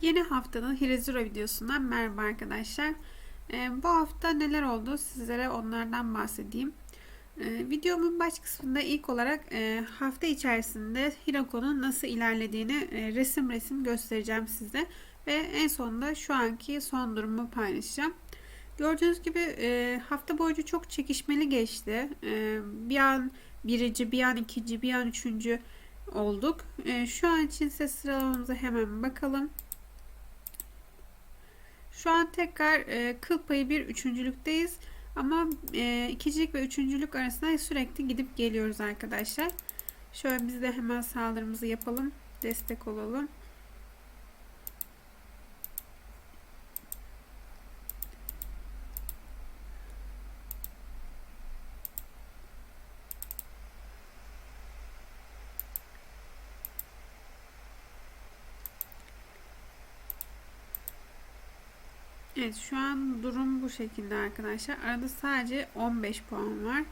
Yeni haftanın Hirezura videosundan merhaba arkadaşlar. Ee, bu hafta neler oldu sizlere onlardan bahsedeyim. Ee, videomun baş kısmında ilk olarak e, hafta içerisinde Hiroko'nun nasıl ilerlediğini e, resim resim göstereceğim size. Ve en sonunda şu anki son durumu paylaşacağım. Gördüğünüz gibi e, hafta boyunca çok çekişmeli geçti. E, bir an birinci, bir an ikinci, bir an üçüncü olduk. E, şu an için ise sıralamamıza hemen bakalım. Şu an tekrar e, kıl payı bir üçüncülükteyiz. Ama e, ikincilik ve üçüncülük arasında sürekli gidip geliyoruz arkadaşlar. Şöyle biz de hemen saldırımızı yapalım. Destek olalım. Evet şu an durum bu şekilde arkadaşlar. Arada sadece 15 puan var.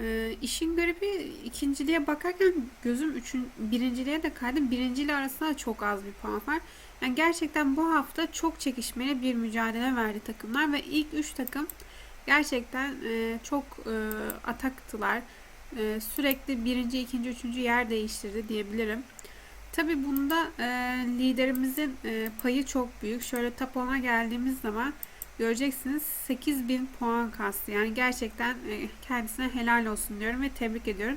Ee, işin garibi ikinciliğe bakarken gözüm üçün, birinciliğe de kaydı. Birinciyle arasında çok az bir puan var. Yani gerçekten bu hafta çok çekişmeli bir mücadele verdi takımlar ve ilk 3 takım gerçekten e, çok e, ataktılar. E, sürekli birinci, ikinci, üçüncü yer değiştirdi diyebilirim. Tabi bunda e, liderimizin e, payı çok büyük. Şöyle top 10'a geldiğimiz zaman göreceksiniz 8000 puan kastı. Yani gerçekten e, kendisine helal olsun diyorum ve tebrik ediyorum.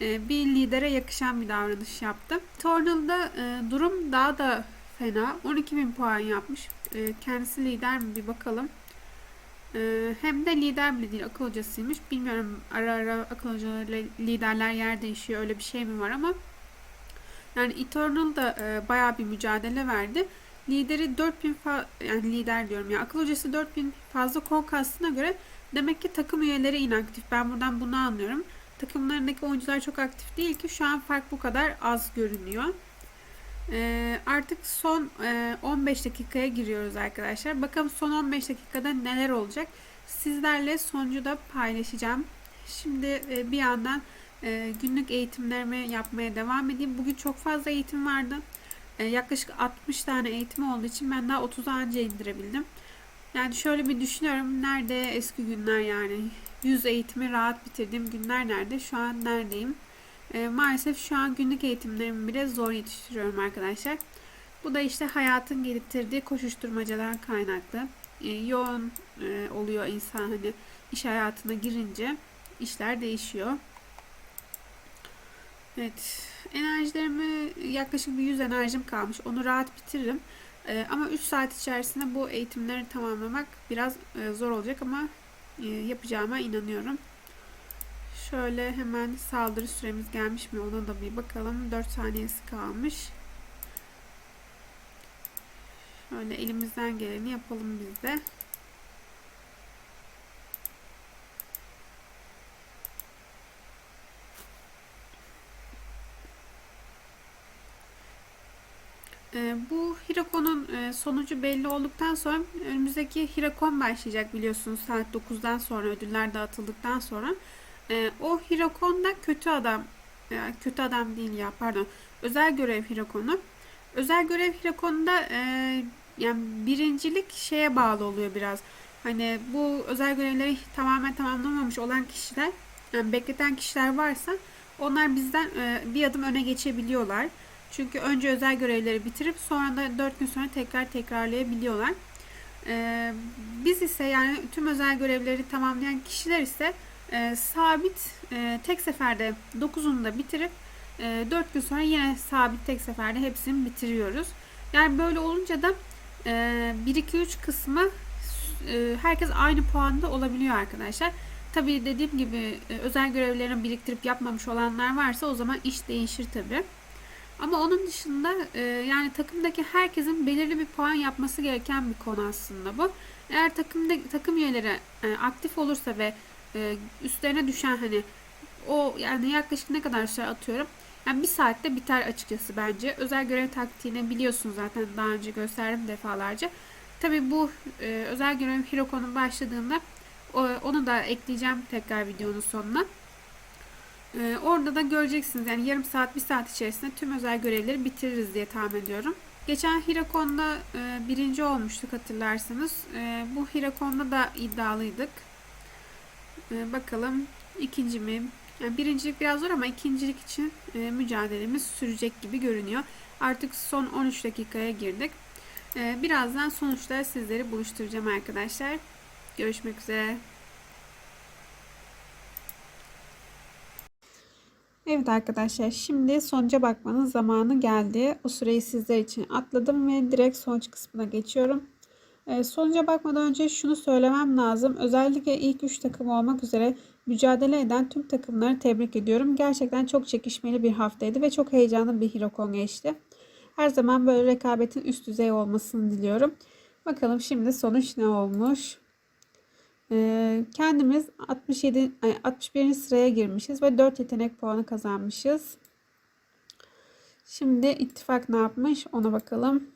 E, bir lidere yakışan bir davranış yaptı. Tornal'da e, durum daha da fena. 12.000 puan yapmış. E, kendisi lider mi bir bakalım. E, hem de lider bile değil akıl hocasıymış. Bilmiyorum ara ara akıl hocalarıyla liderler yer değişiyor öyle bir şey mi var ama yani Eternal da e, bayağı bir mücadele verdi. Lideri 4000 fa- yani lider diyorum ya akıl hocası 4000 fazla kol kastına göre demek ki takım üyeleri inaktif. Ben buradan bunu anlıyorum. Takımlarındaki oyuncular çok aktif değil ki şu an fark bu kadar az görünüyor. E, artık son e, 15 dakikaya giriyoruz arkadaşlar. Bakalım son 15 dakikada neler olacak. Sizlerle sonucu da paylaşacağım. Şimdi e, bir yandan günlük eğitimlerimi yapmaya devam edeyim. Bugün çok fazla eğitim vardı. E, yaklaşık 60 tane eğitim olduğu için ben daha 30'a anca indirebildim. Yani şöyle bir düşünüyorum. Nerede eski günler yani 100 eğitimi rahat bitirdiğim günler nerede? Şu an neredeyim? E, maalesef şu an günlük eğitimlerimi bile zor yetiştiriyorum arkadaşlar. Bu da işte hayatın getirdiği koşuşturmacadan kaynaklı. Yoğun e, oluyor insan hani iş hayatına girince işler değişiyor. Evet. Enerjilerimi yaklaşık bir 100 enerjim kalmış. Onu rahat bitiririm. Ee, ama 3 saat içerisinde bu eğitimleri tamamlamak biraz e, zor olacak ama e, yapacağıma inanıyorum. Şöyle hemen saldırı süremiz gelmiş mi ona da bir bakalım. 4 saniyesi kalmış. Şöyle elimizden geleni yapalım biz de. E, Hirakon'un e, sonucu belli olduktan sonra önümüzdeki Hirakon başlayacak biliyorsunuz saat 9'dan sonra ödüller dağıtıldıktan sonra. E, o Hirakon da kötü adam, e, kötü adam değil ya pardon, özel görev Hirakon'u. Özel görev Hirakon'da yani birincilik şeye bağlı oluyor biraz. Hani bu özel görevleri tamamen tamamlamamış olan kişiler, yani bekleten kişiler varsa onlar bizden bir adım öne geçebiliyorlar. Çünkü önce özel görevleri bitirip sonra da 4 gün sonra tekrar tekrarlayabiliyorlar. Ee, biz ise yani tüm özel görevleri tamamlayan kişiler ise e, sabit e, tek seferde 9'unu da bitirip e, 4 gün sonra yine sabit tek seferde hepsini bitiriyoruz. Yani böyle olunca da e, 1-2-3 kısmı e, herkes aynı puanda olabiliyor arkadaşlar. Tabii dediğim gibi e, özel görevlerini biriktirip yapmamış olanlar varsa o zaman iş değişir tabii. Ama onun dışında e, yani takımdaki herkesin belirli bir puan yapması gereken bir konu aslında bu. Eğer takımda takım üyeleri e, aktif olursa ve e, üstlerine düşen hani o yani yaklaşık ne kadar süre atıyorum. Yani bir saatte biter açıkçası bence. Özel görev taktiğini biliyorsunuz zaten daha önce gösterdim defalarca. Tabi bu e, özel görev Hiroko'nun başladığında onu da ekleyeceğim tekrar videonun sonuna. Ee, orada da göreceksiniz yani yarım saat bir saat içerisinde tüm özel görevleri bitiririz diye tahmin ediyorum. Geçen Hirakon'da e, birinci olmuştuk hatırlarsanız. E, bu Hirakon'da da iddialıydık. E, bakalım ikinci mi? Yani birincilik biraz zor ama ikincilik için e, mücadelemiz sürecek gibi görünüyor. Artık son 13 dakikaya girdik. E, birazdan sonuçta sizleri buluşturacağım arkadaşlar. Görüşmek üzere. Evet arkadaşlar şimdi sonuca bakmanın zamanı geldi. O süreyi sizler için atladım ve direkt sonuç kısmına geçiyorum. E, sonuca bakmadan önce şunu söylemem lazım. Özellikle ilk 3 takım olmak üzere mücadele eden tüm takımları tebrik ediyorum. Gerçekten çok çekişmeli bir haftaydı ve çok heyecanlı bir Hirokon geçti. Her zaman böyle rekabetin üst düzey olmasını diliyorum. Bakalım şimdi sonuç ne olmuş? Ee, kendimiz 67 61. sıraya girmişiz ve 4 yetenek puanı kazanmışız. Şimdi ittifak ne yapmış ona bakalım.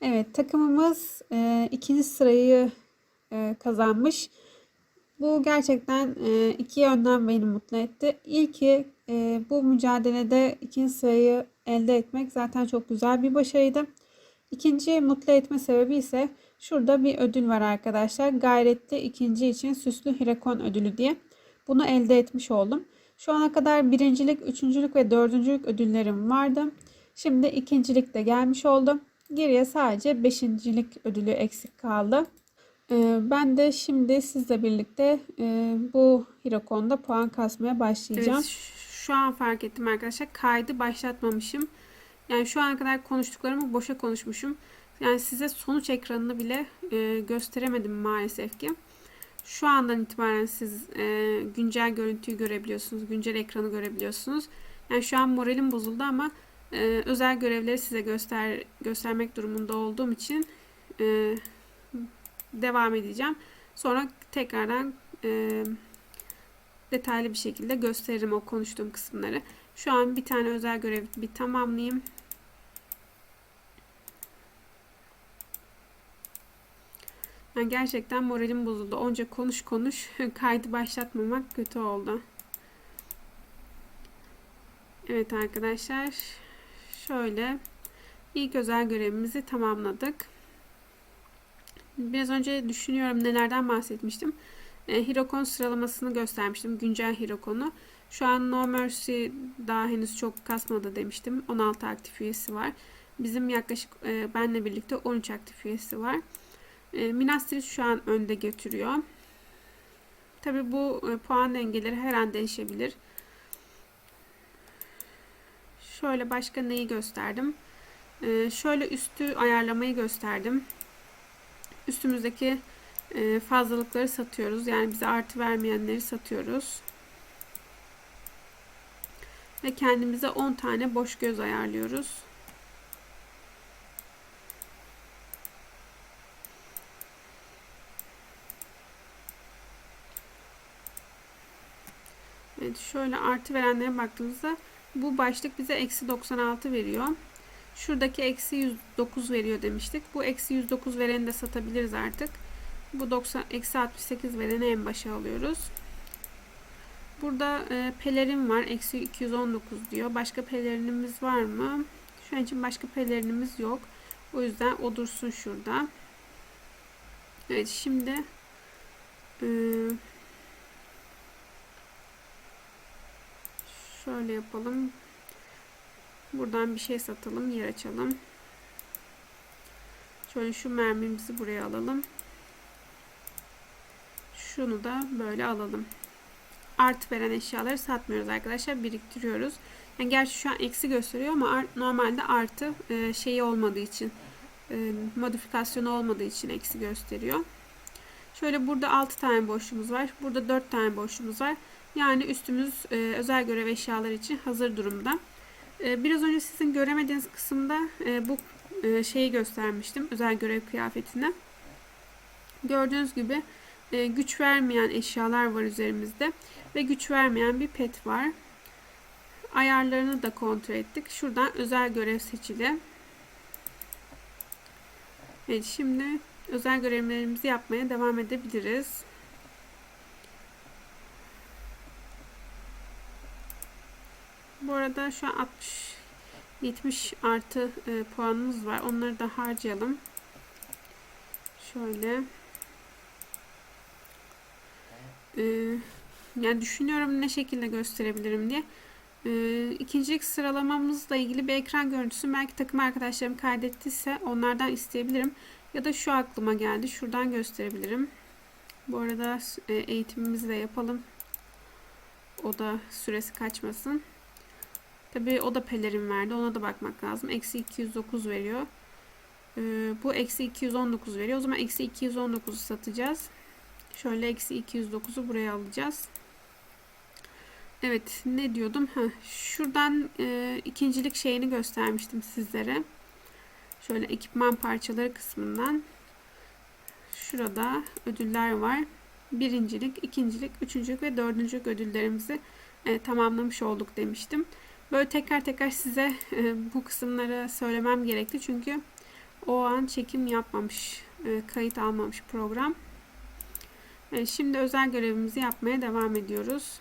Evet takımımız e, ikinci sırayı e, kazanmış. Bu gerçekten e, iki yönden beni mutlu etti. İlki e, bu mücadelede ikinci sırayı elde etmek zaten çok güzel bir başarıydı. İkinci mutlu etme sebebi ise şurada bir ödül var arkadaşlar. Gayretli ikinci için süslü Hirekon ödülü diye. Bunu elde etmiş oldum. Şu ana kadar birincilik, üçüncülük ve dördüncülük ödüllerim vardı. Şimdi ikincilik de gelmiş oldu. Geriye sadece beşincilik ödülü eksik kaldı. Ee, ben de şimdi sizle birlikte e, bu Hirokon'da puan kasmaya başlayacağım. Evet, şu an fark ettim arkadaşlar. Kaydı başlatmamışım. Yani şu ana kadar konuştuklarımı boşa konuşmuşum. Yani size sonuç ekranını bile e, gösteremedim maalesef ki. Şu andan itibaren siz e, güncel görüntüyü görebiliyorsunuz. Güncel ekranı görebiliyorsunuz. Yani şu an moralim bozuldu ama e, özel görevleri size göster göstermek durumunda olduğum için e, devam edeceğim. Sonra tekrardan e, detaylı bir şekilde gösteririm o konuştuğum kısımları. Şu an bir tane özel görev bir tamamlayayım. Yani gerçekten moralim bozuldu. Onca konuş konuş kaydı başlatmamak kötü oldu. Evet arkadaşlar. Şöyle ilk özel görevimizi tamamladık. Biraz önce düşünüyorum nelerden bahsetmiştim. E, Hirokon sıralamasını göstermiştim. Güncel Hirokon'u. Şu an No Mercy daha henüz çok kasmadı demiştim. 16 aktif üyesi var. Bizim yaklaşık e, benle birlikte 13 aktif üyesi var. E, Minas şu an önde götürüyor. Tabi bu e, puan dengeleri her an değişebilir. Şöyle başka neyi gösterdim? E, şöyle üstü ayarlamayı gösterdim. Üstümüzdeki e, fazlalıkları satıyoruz. Yani bize artı vermeyenleri satıyoruz. Ve kendimize 10 tane boş göz ayarlıyoruz. Evet şöyle artı verenlere baktığımızda bu başlık bize eksi 96 veriyor. Şuradaki eksi 109 veriyor demiştik. Bu eksi 109 vereni de satabiliriz artık. Bu 90 eksi 68 vereni en başa alıyoruz. Burada e, pelerin var. Eksi 219 diyor. Başka pelerinimiz var mı? Şu an için başka pelerinimiz yok. O yüzden o dursun şurada. Evet şimdi e, şöyle yapalım. Buradan bir şey satalım. Yer açalım. Şöyle şu mermimizi buraya alalım. Şunu da böyle alalım. Artı veren eşyaları satmıyoruz arkadaşlar. Biriktiriyoruz. Yani gerçi şu an eksi gösteriyor ama normalde artı e, şeyi olmadığı için e, modifikasyonu olmadığı için eksi gösteriyor. Şöyle burada 6 tane boşluğumuz var. Burada 4 tane boşluğumuz var. Yani üstümüz e, özel görev eşyaları için hazır durumda. E, biraz önce sizin göremediğiniz kısımda e, bu e, şeyi göstermiştim. Özel görev kıyafetini. Gördüğünüz gibi e, güç vermeyen eşyalar var üzerimizde. Ve güç vermeyen bir pet var. Ayarlarını da kontrol ettik. Şuradan özel görev seçili. Evet şimdi özel görevlerimizi yapmaya devam edebiliriz. Bu arada şu an 70 artı e, puanımız var. Onları da harcayalım. Şöyle. Ee, yani düşünüyorum ne şekilde gösterebilirim diye. Ee, ikincilik sıralamamızla ilgili bir ekran görüntüsü belki takım arkadaşlarım kaydettiyse onlardan isteyebilirim. Ya da şu aklıma geldi. Şuradan gösterebilirim. Bu arada e, eğitimimizi de yapalım. O da süresi kaçmasın. Tabii o da pelerin verdi. Ona da bakmak lazım. Eksi 209 veriyor. Ee, bu eksi 219 veriyor. O zaman eksi 219'u satacağız. Şöyle eksi 209'u buraya alacağız. Evet ne diyordum? Heh, şuradan e, ikincilik şeyini göstermiştim sizlere. Şöyle ekipman parçaları kısmından. Şurada ödüller var. Birincilik, ikincilik, üçüncülük ve dördüncülük ödüllerimizi e, tamamlamış olduk demiştim. Böyle tekrar tekrar size e, bu kısımları söylemem gerekti. Çünkü o an çekim yapmamış, e, kayıt almamış program. E, şimdi özel görevimizi yapmaya devam ediyoruz.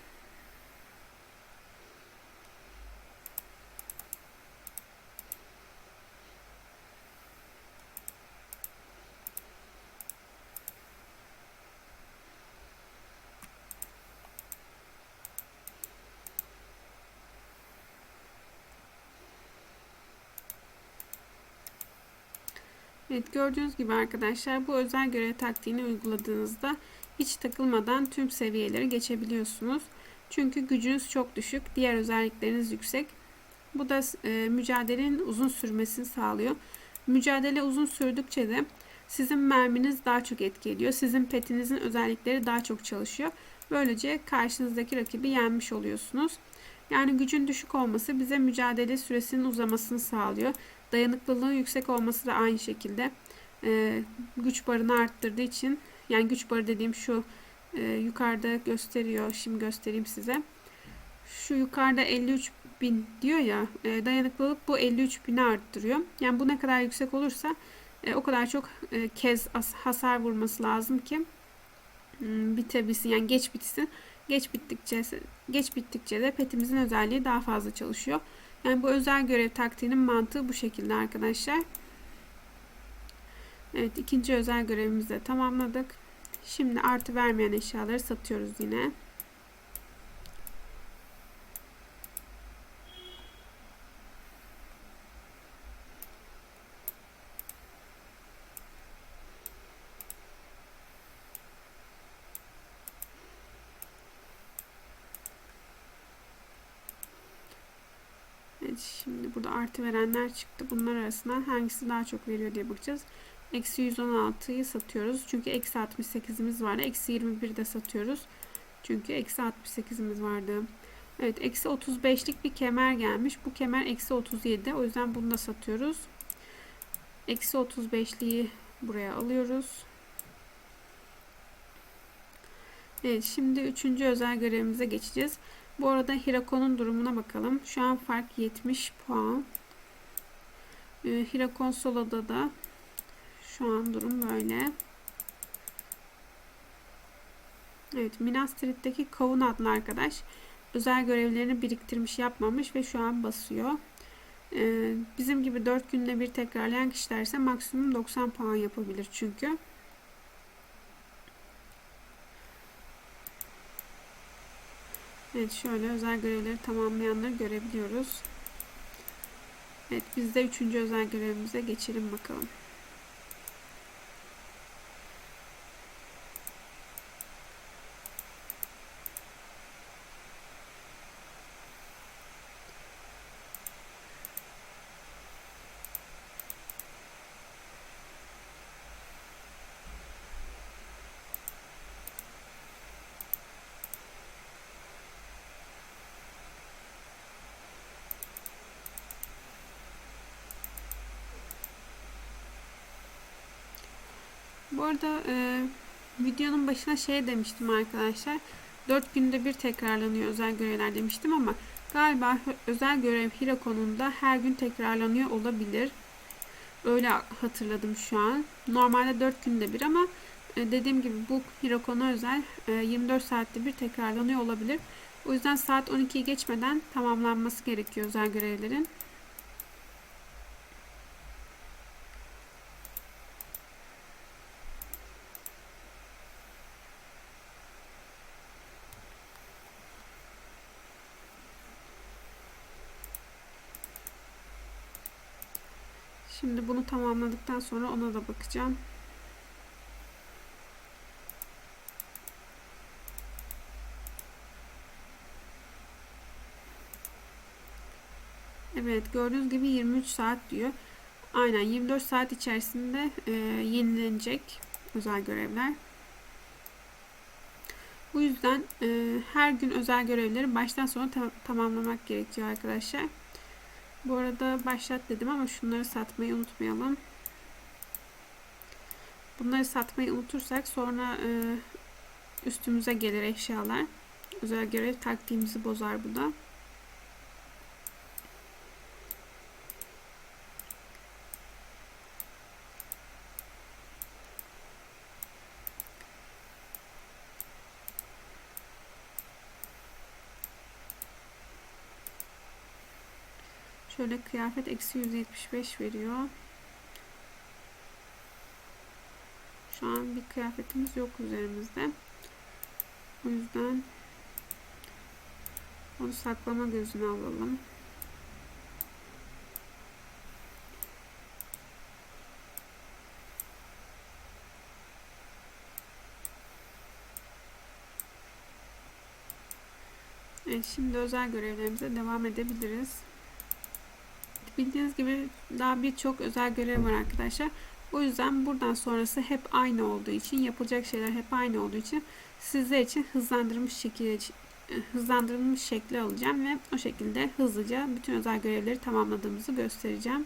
Evet gördüğünüz gibi arkadaşlar bu özel görev taktiğini uyguladığınızda hiç takılmadan tüm seviyeleri geçebiliyorsunuz. Çünkü gücünüz çok düşük, diğer özellikleriniz yüksek. Bu da e, mücadelenin uzun sürmesini sağlıyor. Mücadele uzun sürdükçe de sizin merminiz daha çok etki ediyor. Sizin petinizin özellikleri daha çok çalışıyor. Böylece karşınızdaki rakibi yenmiş oluyorsunuz. Yani gücün düşük olması bize mücadele süresinin uzamasını sağlıyor. Dayanıklılığı yüksek olması da aynı şekilde e, güç barını arttırdığı için yani güç barı dediğim şu e, yukarıda gösteriyor. Şimdi göstereyim size. Şu yukarıda 53 bin diyor ya e, dayanıklılık bu 53 bini arttırıyor. Yani bu ne kadar yüksek olursa e, o kadar çok e, kez hasar vurması lazım ki hmm, bitebilsin yani geç bitsin. Geç bittikçe geç bittikçe de petimizin özelliği daha fazla çalışıyor. Yani bu özel görev taktiğinin mantığı bu şekilde arkadaşlar. Evet ikinci özel görevimizi de tamamladık. Şimdi artı vermeyen eşyaları satıyoruz yine. Evet şimdi burada artı verenler çıktı. Bunlar arasından hangisi daha çok veriyor diye bakacağız. Eksi 116'yı satıyoruz. Çünkü eksi 68'imiz vardı. Eksi 21 de satıyoruz. Çünkü eksi 68'imiz vardı. Evet eksi 35'lik bir kemer gelmiş. Bu kemer eksi 37. O yüzden bunu da satıyoruz. Eksi 35'liği buraya alıyoruz. Evet şimdi üçüncü özel görevimize geçeceğiz. Bu arada Hirako'nun durumuna bakalım. Şu an fark 70 puan. Ee, Hirakon Solo'da da şu an durum böyle. Evet Minas Tirith'teki Kavun adlı arkadaş özel görevlerini biriktirmiş yapmamış ve şu an basıyor. Ee, bizim gibi 4 günde bir tekrarlayan kişiler ise maksimum 90 puan yapabilir çünkü. Evet şöyle özel görevleri tamamlayanları görebiliyoruz. Evet biz de 3. özel görevimize geçelim bakalım. Arada e, videonun başına şey demiştim arkadaşlar. 4 günde bir tekrarlanıyor özel görevler demiştim ama galiba özel görev Hirakon'unda her gün tekrarlanıyor olabilir. Öyle hatırladım şu an. Normalde 4 günde bir ama e, dediğim gibi bu Hirakon'a özel e, 24 saatte bir tekrarlanıyor olabilir. O yüzden saat 12'yi geçmeden tamamlanması gerekiyor özel görevlerin. Şimdi bunu tamamladıktan sonra ona da bakacağım. Evet gördüğünüz gibi 23 saat diyor. Aynen 24 saat içerisinde e, yenilenecek özel görevler. Bu yüzden e, her gün özel görevleri baştan sona ta- tamamlamak gerekiyor arkadaşlar. Bu arada başlat dedim ama şunları satmayı unutmayalım. Bunları satmayı unutursak sonra e, üstümüze gelir eşyalar. Özel görev taktiğimizi bozar bu da. Şöyle kıyafet eksi 175 veriyor. Şu an bir kıyafetimiz yok üzerimizde. O yüzden onu saklama gözüne alalım. Evet, şimdi özel görevlerimize devam edebiliriz. Bildiğiniz gibi daha birçok özel görev var arkadaşlar. O yüzden buradan sonrası hep aynı olduğu için, yapılacak şeyler hep aynı olduğu için sizler için hızlandırılmış şekilde hızlandırılmış şekli alacağım ve o şekilde hızlıca bütün özel görevleri tamamladığımızı göstereceğim.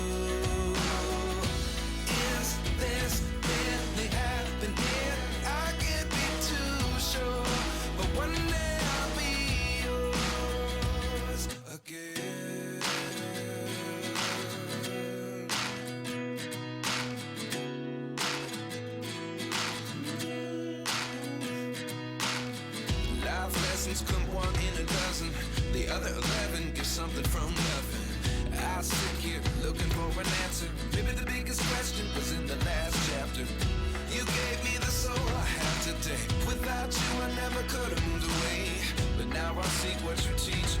Other eleven give something from nothing. I sit here looking for an answer. Maybe the biggest question was in the last chapter. You gave me the soul I have today. Without you, I never could have moved away. But now I see what you teach.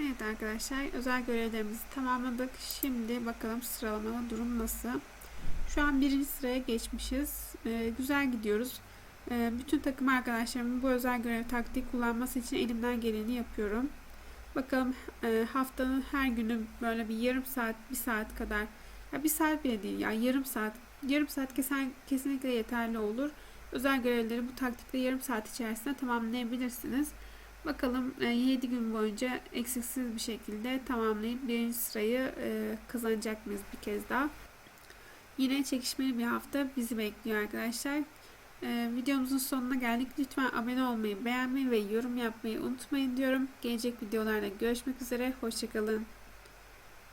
Evet arkadaşlar özel görevlerimizi tamamladık. Şimdi bakalım sıralama durum nasıl. Şu an birinci sıraya geçmişiz. Ee, güzel gidiyoruz. Ee, bütün takım arkadaşlarımın bu özel görev taktiği kullanması için elimden geleni yapıyorum. Bakalım e, haftanın her günü böyle bir yarım saat, bir saat kadar ya bir saat bile değil ya yarım saat yarım saat kesen, kesinlikle yeterli olur. Özel görevleri bu taktikle yarım saat içerisinde tamamlayabilirsiniz. Bakalım 7 gün boyunca eksiksiz bir şekilde tamamlayıp birinci sırayı e, kazanacak mıyız bir kez daha. Yine çekişmeli bir hafta bizi bekliyor arkadaşlar. E, videomuzun sonuna geldik. Lütfen abone olmayı, beğenmeyi ve yorum yapmayı unutmayın diyorum. Gelecek videolarda görüşmek üzere. Hoşçakalın.